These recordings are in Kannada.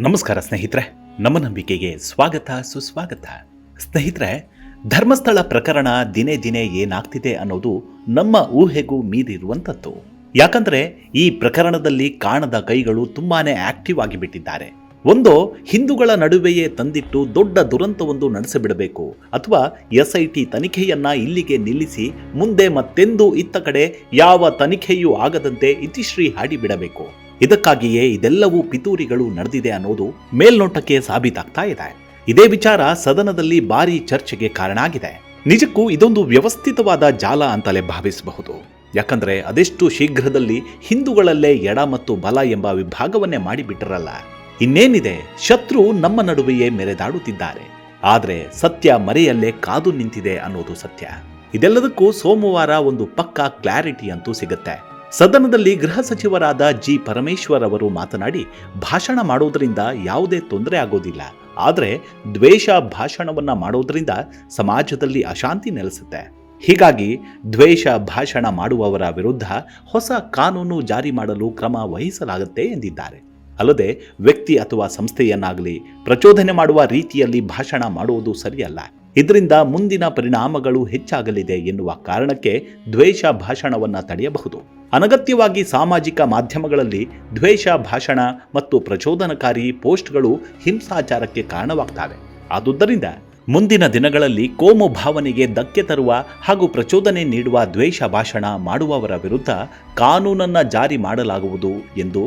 ನಮಸ್ಕಾರ ಸ್ನೇಹಿತರೆ ನಮ್ಮ ನಂಬಿಕೆಗೆ ಸ್ವಾಗತ, ಸುಸ್ವಾಗತ. ಸ್ನೇಹಿತರೆ, ಧರ್ಮಸ್ಥಳ ಪ್ರಕರಣ ದಿನೇ ದಿನೇ ಏನಾಗ್ತಿದೆ ಅನ್ನೋದು ನಮ್ಮ ಊಹೆಗೂ ಮೀರಿರುವಂಥದ್ದು. ಯಾಕಂದ್ರೆ ಈ ಪ್ರಕರಣದಲ್ಲಿ ಕಾಣದ ಕೈಗಳು ತುಂಬಾನೇ ಆಕ್ಟಿವ್ ಆಗಿಬಿಟ್ಟಿದ್ದಾರೆ. ಒಂದು, ಹಿಂದೂಗಳ ನಡುವೆಯೇ ತಂದಿಟ್ಟು ದೊಡ್ಡ ದುರಂತವೊಂದು ನಡೆಸಿಬಿಡಬೇಕು. ಅಥವಾ ಎಸ್ ಐ ಟಿ ತನಿಖೆಯನ್ನ ಇಲ್ಲಿಗೆ ನಿಲ್ಲಿಸಿ ಮುಂದೆ ಮತ್ತೆಂದೂ ಇತ್ತ ಕಡೆ ಯಾವ ತನಿಖೆಯೂ ಆಗದಂತೆ ಇತಿಶ್ರೀ ಹಾಡಿಬಿಡಬೇಕು. ಇದಕ್ಕಾಗಿಯೇ ಇದೆಲ್ಲವೂ ಪಿತೂರಿಗಳು ನಡೆದಿದೆ ಅನ್ನೋದು ಮೇಲ್ನೋಟಕ್ಕೆ ಸಾಬೀತಾಗ್ತಾ ಇದೆ. ಇದೇ ವಿಚಾರ ಸದನದಲ್ಲಿ ಭಾರಿ ಚರ್ಚೆಗೆ ಕಾರಣ ಆಗಿದೆ. ನಿಜಕ್ಕೂ ಇದೊಂದು ವ್ಯವಸ್ಥಿತವಾದ ಜಾಲ ಅಂತಲೇ ಭಾವಿಸಬಹುದು. ಯಾಕಂದ್ರೆ ಅದೆಷ್ಟು ಶೀಘ್ರದಲ್ಲಿ ಹಿಂದೂಗಳಲ್ಲೇ ಎಡ ಮತ್ತು ಬಲ ಎಂಬ ವಿಭಾಗವನ್ನೇ ಮಾಡಿಬಿಟ್ಟರಲ್ಲ. ಇನ್ನೇನಿದೆ, ಶತ್ರು ನಮ್ಮ ನಡುವೆಯೇ ಮೆರೆದಾಡುತ್ತಿದ್ದಾರೆ. ಆದರೆ ಸತ್ಯ ಮರೆಯಲ್ಲೇ ಕಾದು ನಿಂತಿದೆ ಅನ್ನೋದು ಸತ್ಯ. ಇದೆಲ್ಲದಕ್ಕೂ ಸೋಮವಾರ ಒಂದು ಪಕ್ಕಾ ಕ್ಲಾರಿಟಿ ಅಂತೂ ಸಿಗುತ್ತೆ. ಸದನದಲ್ಲಿ ಗೃಹ ಸಚಿವರಾದ ಜಿ ಪರಮೇಶ್ವರ್ ಅವರು ಮಾತನಾಡಿ, ಭಾಷಣ ಮಾಡುವುದರಿಂದ ಯಾವುದೇ ತೊಂದರೆ ಆಗೋದಿಲ್ಲ. ಆದರೆ ದ್ವೇಷ ಭಾಷಣವನ್ನು ಮಾಡುವುದರಿಂದ ಸಮಾಜದಲ್ಲಿ ಅಶಾಂತಿ ನೆಲೆಸುತ್ತೆ. ಹೀಗಾಗಿ ದ್ವೇಷ ಭಾಷಣ ಮಾಡುವವರ ವಿರುದ್ಧ ಹೊಸ ಕಾನೂನು ಜಾರಿ ಮಾಡಲು ಕ್ರಮ ವಹಿಸಲಾಗುತ್ತೆ ಎಂದಿದ್ದಾರೆ. ಅಲ್ಲದೆ ವ್ಯಕ್ತಿ ಅಥವಾ ಸಂಸ್ಥೆಯನ್ನಾಗಲಿ ಪ್ರಚೋದನೆ ಮಾಡುವ ರೀತಿಯಲ್ಲಿ ಭಾಷಣ ಮಾಡುವುದು ಸರಿಯಲ್ಲ. ಇದರಿಂದ ಮುಂದಿನ ಪರಿಣಾಮಗಳು ಹೆಚ್ಚಾಗಲಿದೆ ಎನ್ನುವ ಕಾರಣಕ್ಕೆ ದ್ವೇಷ ಭಾಷಣವನ್ನು ತಡೆಯಬಹುದು. ಅನಗತ್ಯವಾಗಿ ಸಾಮಾಜಿಕ ಮಾಧ್ಯಮಗಳಲ್ಲಿ ದ್ವೇಷ, ಭಾಷಣ ಮತ್ತು ಪ್ರಚೋದನಕಾರಿ ಪೋಸ್ಟ್ಗಳು ಹಿಂಸಾಚಾರಕ್ಕೆ ಕಾರಣವಾಗ್ತವೆ. ಆದುದರಿಂದ ಮುಂದಿನ ದಿನಗಳಲ್ಲಿ ಕೋಮು ಭಾವನೆಗೆ ಧಕ್ಕೆ ತರುವ ಹಾಗೂ ಪ್ರಚೋದನೆ ನೀಡುವ ದ್ವೇಷ, ಭಾಷಣ ಮಾಡುವವರ ವಿರುದ್ಧ ಕಾನೂನನ್ನ ಜಾರಿ ಮಾಡಲಾಗುವುದು ಎಂದು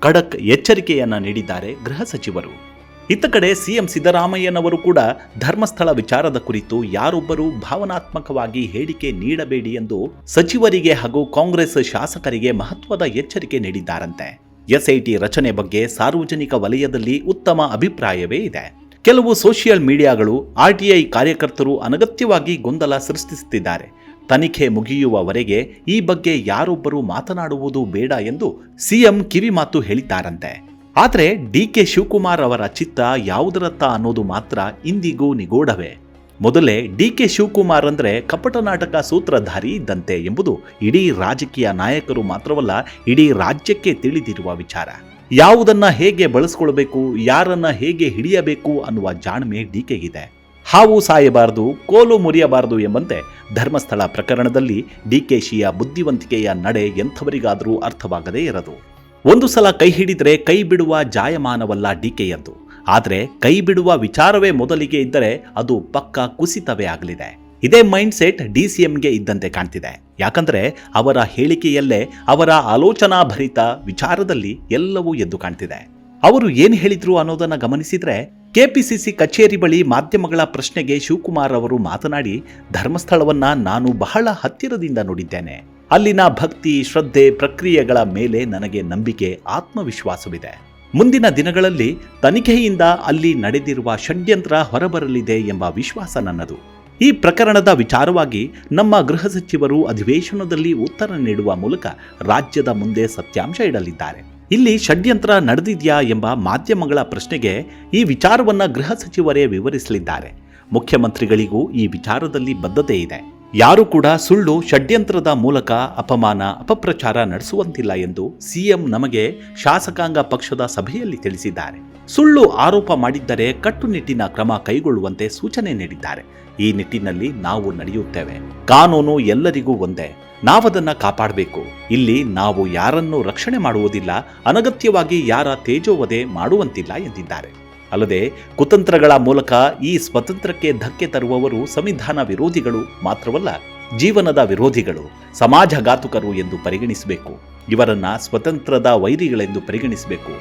ಖಡಕ್ ಎಚ್ಚರಿಕೆಯನ್ನ ನೀಡಿದ್ದಾರೆ ಗೃಹ ಸಚಿವರು. ಇತ್ತ ಕಡೆ ಸಿಎಂ ಸಿದ್ದರಾಮಯ್ಯನವರು ಕೂಡ ಧರ್ಮಸ್ಥಳ ವಿಚಾರದ ಕುರಿತು ಯಾರೊಬ್ಬರೂ ಭಾವನಾತ್ಮಕವಾಗಿ ಹೇಳಿಕೆ ನೀಡಬೇಡಿ ಎಂದು ಸಚಿವರಿಗೆ ಹಾಗೂ ಕಾಂಗ್ರೆಸ್ ಶಾಸಕರಿಗೆ ಮಹತ್ವದ ಎಚ್ಚರಿಕೆ ನೀಡಿದ್ದಾರಂತೆ. ಎಸ್ಐಟಿ ರಚನೆ ಬಗ್ಗೆ ಸಾರ್ವಜನಿಕ ವಲಯದಲ್ಲಿ ಉತ್ತಮ ಅಭಿಪ್ರಾಯವೇ ಇದೆ. ಕೆಲವು ಸೋಷಿಯಲ್ ಮೀಡಿಯಾಗಳು ಆರ್ಟಿಐ ಕಾರ್ಯಕರ್ತರು ಅನಗತ್ಯವಾಗಿ ಗೊಂದಲ ಸೃಷ್ಟಿಸುತ್ತಿದ್ದಾರೆ. ತನಿಖೆ ಮುಗಿಯುವವರೆಗೆ ಈ ಬಗ್ಗೆ ಯಾರೊಬ್ಬರೂ ಮಾತನಾಡುವುದು ಬೇಡ ಎಂದು ಸಿಎಂ ಕಿವಿಮಾತು ಹೇಳಿದ್ದಾರಂತೆ. ಆದರೆ ಡಿ ಕೆ ಶಿವಕುಮಾರ್ ಅವರ ಚಿತ್ತ ಯಾವುದರತ್ತ ಅನ್ನೋದು ಮಾತ್ರ ಇಂದಿಗೂ ನಿಗೂಢವೇ. ಮೊದಲೇ ಡಿ ಕೆ ಶಿವಕುಮಾರ್ ಅಂದ್ರೆ ಕಪಟ ನಾಟಕ ಸೂತ್ರಧಾರಿ ಇದ್ದಂತೆ ಎಂಬುದು ಇಡೀ ರಾಜಕೀಯ ನಾಯಕರು ಮಾತ್ರವಲ್ಲ, ಇಡೀ ರಾಜ್ಯಕ್ಕೆ ತಿಳಿದಿರುವ ವಿಚಾರ. ಯಾವುದನ್ನ ಹೇಗೆ ಬಳಸ್ಕೊಳ್ಬೇಕು, ಯಾರನ್ನ ಹೇಗೆ ಹಿಡಿಯಬೇಕು ಅನ್ನುವ ಜಾಣ್ಮೆ ಡಿ ಕೆಗಿದೆ ಹಾವು ಸಾಯಬಾರದು, ಕೋಲು ಮುರಿಯಬಾರದು ಎಂಬಂತೆ ಧರ್ಮಸ್ಥಳ ಪ್ರಕರಣದಲ್ಲಿ ಡಿಕೆಶಿಯ ಬುದ್ಧಿವಂತಿಕೆಯ ನಡೆ ಎಂಥವರಿಗಾದರೂ ಅರ್ಥವಾಗದೇ ಇರದು. ಒಂದು ಸಲ ಕೈ ಹಿಡಿದರೆ ಕೈ ಬಿಡುವ ಜಾಯಮಾನವಲ್ಲ ಡಿಕೆಯದ್ದು ಆದರೆ ಕೈ ಬಿಡುವ ವಿಚಾರವೇ ಮೊದಲಿಗೆ ಇದ್ದರೆ ಅದು ಪಕ್ಕ ಕುಸಿತವೇ ಆಗಲಿದೆ. ಇದೇ ಮೈಂಡ್ ಸೆಟ್ ಡಿ ಸಿ ಎಂಗೆ ಇದ್ದಂತೆ ಕಾಣ್ತಿದೆ. ಯಾಕಂದ್ರೆ ಅವರ ಹೇಳಿಕೆಯಲ್ಲೇ ಅವರ ಆಲೋಚನಾ ಭರಿತ ವಿಚಾರದಲ್ಲಿ ಎಲ್ಲವೂ ಎದ್ದು ಕಾಣ್ತಿದೆ. ಅವರು ಏನು ಹೇಳಿದ್ರು ಅನ್ನೋದನ್ನ ಗಮನಿಸಿದ್ರೆ ಕೆಪಿಸಿಸಿ ಕಚೇರಿ ಬಳಿ ಮಾಧ್ಯಮಗಳ ಪ್ರಶ್ನೆಗೆ ಶಿವಕುಮಾರ್ ಅವರು ಮಾತನಾಡಿ, ಧರ್ಮಸ್ಥಳವನ್ನ ನಾನು ಬಹಳ ಹತ್ತಿರದಿಂದ ನೋಡಿದ್ದೇನೆ. ಅಲ್ಲಿನ ಭಕ್ತಿ, ಶ್ರದ್ಧೆ, ಪ್ರಕ್ರಿಯೆಗಳ ಮೇಲೆ ನನಗೆ ನಂಬಿಕೆ, ಆತ್ಮವಿಶ್ವಾಸವಿದೆ. ಮುಂದಿನ ದಿನಗಳಲ್ಲಿ ತನಿಖೆಯಿಂದ ಅಲ್ಲಿ ನಡೆದಿರುವ ಷಡ್ಯಂತ್ರ ಹೊರಬರಲಿದೆ ಎಂಬ ವಿಶ್ವಾಸ ನನ್ನದು. ಈ ಪ್ರಕರಣದ ವಿಚಾರವಾಗಿ ನಮ್ಮ ಗೃಹ ಸಚಿವರು ಅಧಿವೇಶನದಲ್ಲಿ ಉತ್ತರ ನೀಡುವ ಮೂಲಕ ರಾಜ್ಯದ ಮುಂದೆ ಸತ್ಯಾಂಶ ಇಡಲಿದ್ದಾರೆ. ಇಲ್ಲಿ ಷಡ್ಯಂತ್ರ ನಡೆದಿದೆಯಾ ಎಂಬ ಮಾಧ್ಯಮಗಳ ಪ್ರಶ್ನೆಗೆ ಈ ವಿಚಾರವನ್ನು ಗೃಹ ಸಚಿವರೇ ವಿವರಿಸಲಿದ್ದಾರೆ. ಮುಖ್ಯಮಂತ್ರಿಗಳಿಗೂ ಈ ವಿಚಾರದಲ್ಲಿ ಬದ್ಧತೆ ಇದೆ. ಯಾರು ಕೂಡ ಸುಳ್ಳು ಷಡ್ಯಂತ್ರದ ಮೂಲಕ ಅಪಮಾನ, ಅಪಪ್ರಚಾರ ನಡೆಸುವಂತಿಲ್ಲ ಎಂದು ಸಿಎಂ ನಮಗೆ ಶಾಸಕಾಂಗ ಪಕ್ಷದ ಸಭೆಯಲ್ಲಿ ತಿಳಿಸಿದ್ದಾರೆ. ಸುಳ್ಳು ಆರೋಪ ಮಾಡಿದ್ದರೆ ಕಟ್ಟುನಿಟ್ಟಿನ ಕ್ರಮ ಕೈಗೊಳ್ಳುವಂತೆ ಸೂಚನೆ ನೀಡಿದ್ದಾರೆ. ಈ ನಿಟ್ಟಿನಲ್ಲಿ ನಾವು ನಡೆಯುತ್ತೇವೆ. ಕಾನೂನು ಎಲ್ಲರಿಗೂ ಒಂದೇ. ನಾವದನ್ನ ಕಾಪಾಡಬೇಕು. ಇಲ್ಲಿ ನಾವು ಯಾರನ್ನೂ ರಕ್ಷಣೆ ಮಾಡುವುದಿಲ್ಲ. ಅನಗತ್ಯವಾಗಿ ಯಾರ ತೇಜೋವಧೆ ಮಾಡುವಂತಿಲ್ಲ ಎಂದಿದ್ದಾರೆ. ಅಲ್ಲದೆ ಕುತಂತ್ರಗಳ ಮೂಲಕ ಈ ಸ್ವತಂತ್ರಕ್ಕೆ ಧಕ್ಕೆ ತರುವವರು ಸಂವಿಧಾನ ವಿರೋಧಿಗಳು ಮಾತ್ರವಲ್ಲ, ಜೀವನದ ವಿರೋಧಿಗಳು, ಸಮಾಜಘಾತುಕರು ಎಂದು ಪರಿಗಣಿಸಬೇಕು. ಇವರನ್ನ ಸ್ವತಂತ್ರದ ವೈರಿಗಳೆಂದು ಪರಿಗಣಿಸಬೇಕು.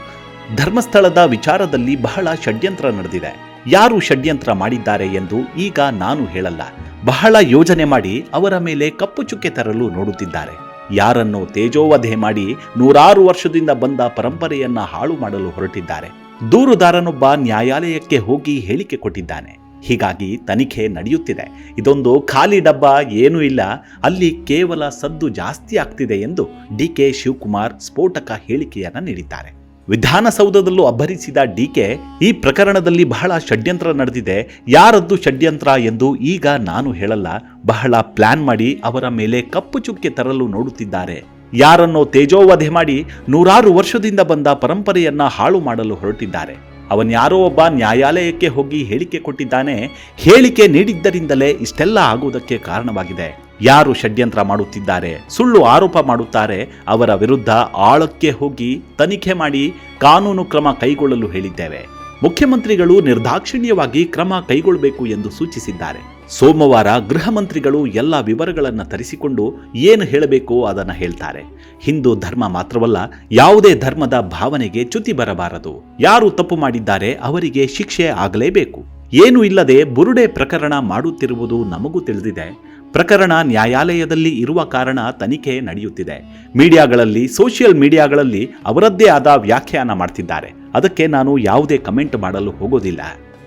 ಧರ್ಮಸ್ಥಳದ ವಿಚಾರದಲ್ಲಿ ಬಹಳ ಷಡ್ಯಂತ್ರ ನಡೆದಿದೆ. ಯಾರು ಷಡ್ಯಂತ್ರ ಮಾಡಿದ್ದಾರೆ ಎಂದು ಈಗ ನಾನು ಹೇಳಲ್ಲ. ಬಹಳ ಯೋಜನೆ ಮಾಡಿ ಅವರ ಮೇಲೆ ಕಪ್ಪು ಚುಕ್ಕೆ ತರಲು ನೋಡುತ್ತಿದ್ದಾರೆ. ಯಾರನ್ನು ತೇಜೋವಧೆ ಮಾಡಿ ನೂರಾರು ವರ್ಷದಿಂದ ಬಂದ ಪರಂಪರೆಯನ್ನ ಹಾಳು ಮಾಡಲು ಹೊರಟಿದ್ದಾರೆ. ದೂರುದಾರನೊಬ್ಬ ನ್ಯಾಯಾಲಯಕ್ಕೆ ಹೋಗಿ ಹೇಳಿಕೆ ಕೊಟ್ಟಿದ್ದಾನೆ. ಹೀಗಾಗಿ ತನಿಖೆ ನಡೆಯುತ್ತಿದೆ. ಇದೊಂದು ಖಾಲಿ ಡಬ್ಬ ಏನೂ ಇಲ್ಲ. ಅಲ್ಲಿ ಕೇವಲ ಸದ್ದು ಜಾಸ್ತಿ ಆಗ್ತಿದೆ ಎಂದು ಡಿ ಕೆ ಶಿವಕುಮಾರ್ ಸ್ಫೋಟಕ ಹೇಳಿಕೆಯನ್ನ ನೀಡಿದ್ದಾರೆ. ವಿಧಾನಸೌಧದಲ್ಲೂ ಅಬ್ಬರಿಸಿದ ಡಿಕೆ ಈ ಪ್ರಕರಣದಲ್ಲಿ ಬಹಳ ಷಡ್ಯಂತ್ರ ನಡೆದಿದೆ. ಯಾರದ್ದು ಷಡ್ಯಂತ್ರ ಎಂದು ಈಗ ನಾನು ಹೇಳಲ್ಲ. ಬಹಳ ಪ್ಲಾನ್ ಮಾಡಿ ಅವರ ಮೇಲೆ ಕಪ್ಪು ಚುಕ್ಕೆ ತರಲು ನೋಡುತ್ತಿದ್ದಾರೆ. ಯಾರನ್ನೋ ತೇಜೋವಧೆ ಮಾಡಿ ನೂರಾರು ವರ್ಷದಿಂದ ಬಂದ ಪರಂಪರೆಯನ್ನ ಹಾಳು ಮಾಡಲು ಹೊರಟಿದ್ದಾರೆ. ಅವನ್ಯಾರೋ ಒಬ್ಬ ನ್ಯಾಯಾಲಯಕ್ಕೆ ಹೋಗಿ ಹೇಳಿಕೆ ಕೊಟ್ಟಿದ್ದಾನೆ. ಹೇಳಿಕೆ ನೀಡಿದ್ದರಿಂದಲೇ ಇಷ್ಟೆಲ್ಲ ಆಗುವುದಕ್ಕೆ ಕಾರಣವಾಗಿದೆ. ಯಾರು ಷಡ್ಯಂತ್ರ ಮಾಡುತ್ತಿದ್ದಾರೆ, ಸುಳ್ಳು ಆರೋಪ ಮಾಡುತ್ತಾರೆ, ಅವರ ವಿರುದ್ಧ ಆಳಕ್ಕೆ ಹೋಗಿ ತನಿಖೆ ಮಾಡಿ ಕಾನೂನು ಕ್ರಮ ಕೈಗೊಳ್ಳಲು ಹೇಳಿದ್ದೇವೆ. ಮುಖ್ಯಮಂತ್ರಿಗಳು ನಿರ್ದಾಕ್ಷಿಣ್ಯವಾಗಿ ಕ್ರಮ ಕೈಗೊಳ್ಳಬೇಕು ಎಂದು ಸೂಚಿಸಿದ್ದಾರೆ. ಸೋಮವಾರ ಗೃಹ ಮಂತ್ರಿಗಳು ಎಲ್ಲ ವಿವರಗಳನ್ನು ತರಿಸಿಕೊಂಡು ಏನು ಹೇಳಬೇಕೋ ಅದನ್ನು ಹೇಳ್ತಾರೆ. ಹಿಂದೂ ಧರ್ಮ ಮಾತ್ರವಲ್ಲ, ಯಾವುದೇ ಧರ್ಮದ ಭಾವನೆಗೆ ಚ್ಯುತಿ ಬರಬಾರದು. ಯಾರು ತಪ್ಪು ಮಾಡಿದ್ದಾರೆ ಅವರಿಗೆ ಶಿಕ್ಷೆ ಆಗಲೇಬೇಕು. ಏನು ಇಲ್ಲದೆ ಬುರುಡೆ ಪ್ರಕರಣ ಮಾಡುತ್ತಿರುವುದು ನಮಗೂ ತಿಳಿದಿದೆ. ಪ್ರಕರಣ ನ್ಯಾಯಾಲಯದಲ್ಲಿ ಇರುವ ಕಾರಣ ತನಿಖೆ ನಡೆಯುತ್ತಿದೆ. ಮೀಡಿಯಾಗಳಲ್ಲಿ, ಸೋಷಿಯಲ್ ಮೀಡಿಯಾಗಳಲ್ಲಿ ಅವರದ್ದೇ ಆದ ವ್ಯಾಖ್ಯಾನ ಮಾಡ್ತಿದ್ದಾರೆ. ಅದಕ್ಕೆ ನಾನು ಯಾವುದೇ ಕಮೆಂಟ್ ಮಾಡಲು ಹೋಗೋದಿಲ್ಲ.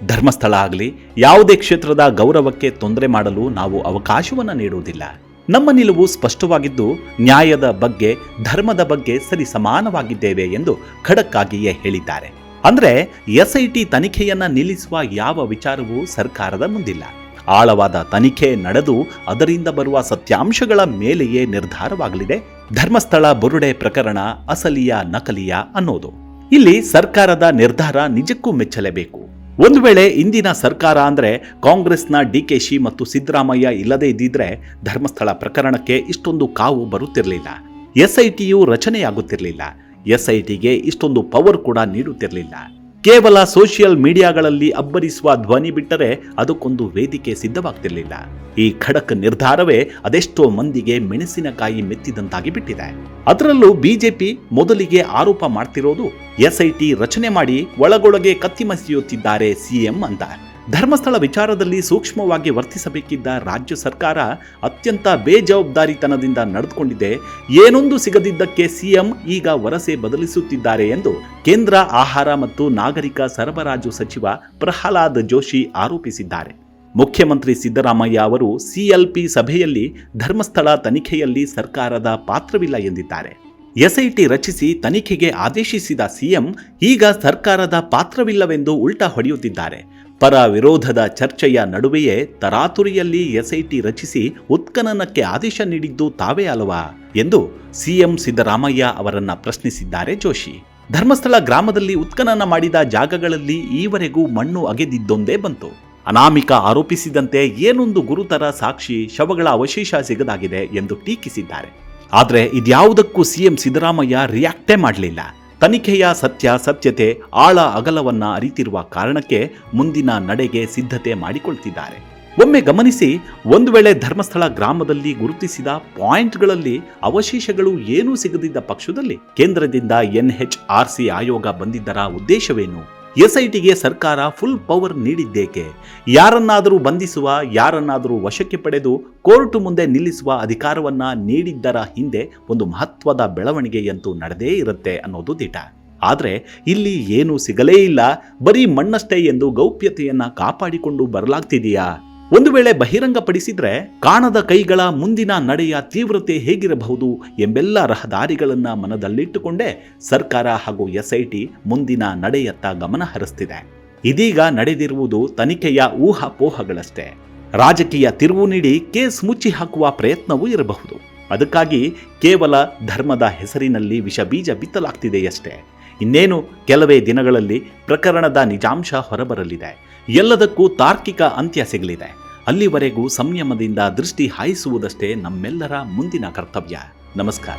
ಧರ್ಮಸ್ಥಳ ಆಗಲಿ, ಯಾವುದೇ ಕ್ಷೇತ್ರದ ಗೌರವಕ್ಕೆ ತೊಂದರೆ ಮಾಡಲು ನಾವು ಅವಕಾಶವನ್ನು ನೀಡುವುದಿಲ್ಲ. ನಮ್ಮ ನಿಲುವು ಸ್ಪಷ್ಟವಾಗಿದ್ದು, ನ್ಯಾಯದ ಬಗ್ಗೆ, ಧರ್ಮದ ಬಗ್ಗೆ ಸರಿ ಸಮಾನವಾಗಿದ್ದೇವೆ ಎಂದು ಖಡಕ್ಕಾಗಿಯೇ ಹೇಳಿದ್ದಾರೆ. ಅಂದ್ರೆ, ಎಸ್ಐಟಿ ತನಿಖೆಯನ್ನ ನಿಲ್ಲಿಸುವ ಯಾವ ವಿಚಾರವೂ ಸರ್ಕಾರದ ಮುಂದಿಲ್ಲ. ಆಳವಾದ ತನಿಖೆ ನಡೆದು, ಅದರಿಂದ ಬರುವ ಸತ್ಯಾಂಶಗಳ ಮೇಲೆಯೇ ನಿರ್ಧಾರವಾಗಲಿದೆ. ಧರ್ಮಸ್ಥಳ ಬುರುಡೆ ಪ್ರಕರಣ ಅಸಲಿಯ ನಕಲಿಯ ಅನ್ನೋದು. ಇಲ್ಲಿ ಸರ್ಕಾರದ ನಿರ್ಧಾರ ನಿಜಕ್ಕೂ ಮೆಚ್ಚಲೇಬೇಕು. ಒಂದು ವೇಳೆ ಇಂದಿನ ಸರ್ಕಾರ ಅಂದರೆ ಕಾಂಗ್ರೆಸ್ನ ಡಿಕೆಶಿ ಮತ್ತು ಸಿದ್ದರಾಮಯ್ಯ ಇಲ್ಲದೇ ಇದ್ದಿದ್ರೆ ಧರ್ಮಸ್ಥಳ ಪ್ರಕರಣಕ್ಕೆ ಇಷ್ಟೊಂದು ಕಾವು ಬರುತ್ತಿರಲಿಲ್ಲ. ಎಸ್ಐಟಿಯು ರಚನೆಯಾಗುತ್ತಿರಲಿಲ್ಲ. ಎಸ್ಐಟಿಗೆ ಇಷ್ಟೊಂದು ಪವರ್ ಕೂಡ ನೀಡುತ್ತಿರಲಿಲ್ಲ. ಕೇವಲ ಸೋಷಿಯಲ್ ಮೀಡಿಯಾಗಳಲ್ಲಿ ಅಬ್ಬರಿಸುವ ಧ್ವನಿ ಬಿಟ್ಟರೆ ಅದಕ್ಕೊಂದು ವೇದಿಕೆ ಸಿದ್ಧವಾಗ್ತಿರಲಿಲ್ಲ. ಈ ಖಡಕ್ ನಿರ್ಧಾರವೇ ಅದೆಷ್ಟೋ ಮಂದಿಗೆ ಮೆಣಸಿನಕಾಯಿ ಮೆತ್ತಿದಂತಾಗಿ ಬಿಟ್ಟಿದೆ. ಅದರಲ್ಲೂ ಬಿಜೆಪಿ ಮೊದಲಿಗೆ ಆರೋಪ ಮಾಡ್ತಿರೋದು ಎಸ್ಐಟಿ ರಚನೆ ಮಾಡಿ ಒಳಗೊಳಗೆ ಕತ್ತಿಮಸಿಯುತ್ತಿದ್ದಾರೆ ಸಿಎಂ ಅಂತ. ಧರ್ಮಸ್ಥಳ ವಿಚಾರದಲ್ಲಿ ಸೂಕ್ಷ್ಮವಾಗಿ ವರ್ತಿಸಬೇಕಿದ್ದ ರಾಜ್ಯ ಸರ್ಕಾರ ಅತ್ಯಂತ ಬೇಜವಾಬ್ದಾರಿತನದಿಂದ ನಡೆದುಕೊಂಡಿದೆ. ಏನೊಂದು ಸಿಗದಿದ್ದಕ್ಕೆ ಸಿಎಂ ಈಗ ವರಸೆ ಬದಲಿಸುತ್ತಿದ್ದಾರೆ ಎಂದು ಕೇಂದ್ರ ಆಹಾರ ಮತ್ತು ನಾಗರಿಕ ಸರಬರಾಜು ಸಚಿವ ಪ್ರಹ್ಲಾದ್ ಜೋಶಿ ಆರೋಪಿಸಿದ್ದಾರೆ. ಮುಖ್ಯಮಂತ್ರಿ ಸಿದ್ದರಾಮಯ್ಯ ಅವರು ಸಿಎಲ್ಪಿ ಸಭೆಯಲ್ಲಿ ಧರ್ಮಸ್ಥಳ ತನಿಖೆಯಲ್ಲಿ ಸರ್ಕಾರದ ಪಾತ್ರವಿಲ್ಲ ಎಂದಿದ್ದಾರೆ. ಎಸ್ಐಟಿ ರಚಿಸಿ ತನಿಖೆಗೆ ಆದೇಶಿಸಿದ ಸಿಎಂ, ಈಗ ಸರ್ಕಾರದ ಪಾತ್ರವಿಲ್ಲವೆಂದು ಉಲ್ಟಾ ಹೊಡೆಯುತ್ತಿದ್ದಾರೆ. ಪರ ವಿರೋಧದ ಚರ್ಚೆಯ ನಡುವೆಯೇ ತರಾತುರಿಯಲ್ಲಿ ಎಸ್ಐಟಿ ರಚಿಸಿ ಉತ್ಖನನಕ್ಕೆ ಆದೇಶ ನೀಡಿದ್ದು ತಾವೇ ಅಲ್ವಾ? ಎಂದು ಸಿಎಂ ಸಿದ್ದರಾಮಯ್ಯ ಅವರನ್ನ ಪ್ರಶ್ನಿಸಿದ್ದಾರೆ ಜೋಶಿ. ಧರ್ಮಸ್ಥಳ ಗ್ರಾಮದಲ್ಲಿ ಉತ್ಖನನ ಮಾಡಿದ ಜಾಗಗಳಲ್ಲಿ ಈವರೆಗೂ ಮಣ್ಣು ಅಗೆದಿದ್ದೊಂದೇ ಬಂತು. ಅನಾಮಿಕ ಆರೋಪಿಸಿದಂತೆ ಏನೊಂದು ಗುರುತರ ಸಾಕ್ಷಿ ಶವಗಳ ಅವಶೇಷ ಸಿಗದಾಗಿದೆ ಎಂದು ಟೀಕಿಸಿದ್ದಾರೆ. ಆದರೆ ಇದ್ಯಾವುದಕ್ಕೂ ಸಿಎಂ ಸಿದ್ದರಾಮಯ್ಯ ರಿಯಾಕ್ಟೇ ಮಾಡಲಿಲ್ಲ. ತನಿಖೆಯ ಸತ್ಯ, ಸತ್ಯತೆ, ಆಳ, ಅಗಲವನ್ನ ಅರಿತಿರುವ ಕಾರಣಕ್ಕೆ ಮುಂದಿನ ನಡೆಗೆ ಸಿದ್ಧತೆ ಮಾಡಿಕೊಳ್ತಿದ್ದಾರೆ. ಒಮ್ಮೆ ಗಮನಿಸಿ, ಒಂದು ವೇಳೆ ಧರ್ಮಸ್ಥಳ ಗ್ರಾಮದಲ್ಲಿ ಗುರುತಿಸಿದ ಪಾಯಿಂಟ್ಗಳಲ್ಲಿ ಅವಶೇಷಗಳು ಏನೂ ಸಿಗದಿದ್ದ ಪಕ್ಷದಲ್ಲಿ ಕೇಂದ್ರದಿಂದ ಎನ್ಎಚ್ಆರ್ಸಿ ಆಯೋಗ ಬಂದಿದ್ದರ ಉದ್ದೇಶವೇನು? ಎಸ್ಐಟಿಗೆ ಸರ್ಕಾರ ಫುಲ್ ಪವರ್ ನೀಡಿದ್ದೇಕೆ? ಯಾರನ್ನಾದರೂ ಬಂಧಿಸುವ, ಯಾರನ್ನಾದರೂ ವಶಕ್ಕೆ ಪಡೆದು ಕೋರ್ಟ್ ಮುಂದೆ ನಿಲ್ಲಿಸುವ ಅಧಿಕಾರವನ್ನ ನೀಡಿದ್ದರ ಹಿಂದೆ ಒಂದು ಮಹತ್ವದ ಬೆಳವಣಿಗೆಯಂತೂ ನಡೆದೇ ಇರುತ್ತೆ ಅನ್ನೋದು ದಿಟ. ಆದರೆ ಇಲ್ಲಿ ಏನೂ ಸಿಗಲೇ ಇಲ್ಲ. ಬರೀ ಮಣ್ಣಷ್ಟೇ ಎಂದು ಗೌಪ್ಯತೆಯನ್ನು ಕಾಪಾಡಿಕೊಂಡು ಬರಲಾಗ್ತಿದೆಯಾ? ಒಂದು ವೇಳೆ ಬಹಿರಂಗಪಡಿಸಿದ್ರೆ ಕಾಣದ ಕೈಗಳ ಮುಂದಿನ ನಡೆಯ ತೀವ್ರತೆ ಹೇಗಿರಬಹುದು ಎಂಬೆಲ್ಲ ರಹದಾರಿಗಳನ್ನ ಮನದಲ್ಲಿಟ್ಟುಕೊಂಡೇ ಸರ್ಕಾರ ಹಾಗೂ ಎಸ್ಐಟಿ ಮುಂದಿನ ನಡೆಯತ್ತ ಗಮನ ಹರಿಸ್ತಿದೆ. ಇದೀಗ ನಡೆದಿರುವುದು ತನಿಖೆಯ ಊಹಾಪೋಹಗಳಷ್ಟೇ. ರಾಜಕೀಯ ತಿರುವು ನೀಡಿ ಕೇಸ್ ಮುಚ್ಚಿ ಹಾಕುವ ಪ್ರಯತ್ನವೂ ಇರಬಹುದು. ಅದಕ್ಕಾಗಿ ಕೇವಲ ಧರ್ಮದ ಹೆಸರಿನಲ್ಲಿ ವಿಷಬೀಜ ಬಿತ್ತಲಾಗ್ತಿದೆಯಷ್ಟೇ. ಇನ್ನೇನು ಕೆಲವೇ ದಿನಗಳಲ್ಲಿ ಪ್ರಕರಣದ ನಿಜಾಂಶ ಹೊರಬರಲಿದೆ. ಎಲ್ಲದಕ್ಕೂ ತಾರ್ಕಿಕ ಅಂತ್ಯ ಸಿಗಲಿದೆ. ಅಲ್ಲಿವರೆಗೂ ಸಂಯಮದಿಂದ ದೃಷ್ಟಿ ಹಾಯಿಸುವುದಷ್ಟೇ ನಮ್ಮೆಲ್ಲರ ಮುಂದಿನ ಕರ್ತವ್ಯ. ನಮಸ್ಕಾರ.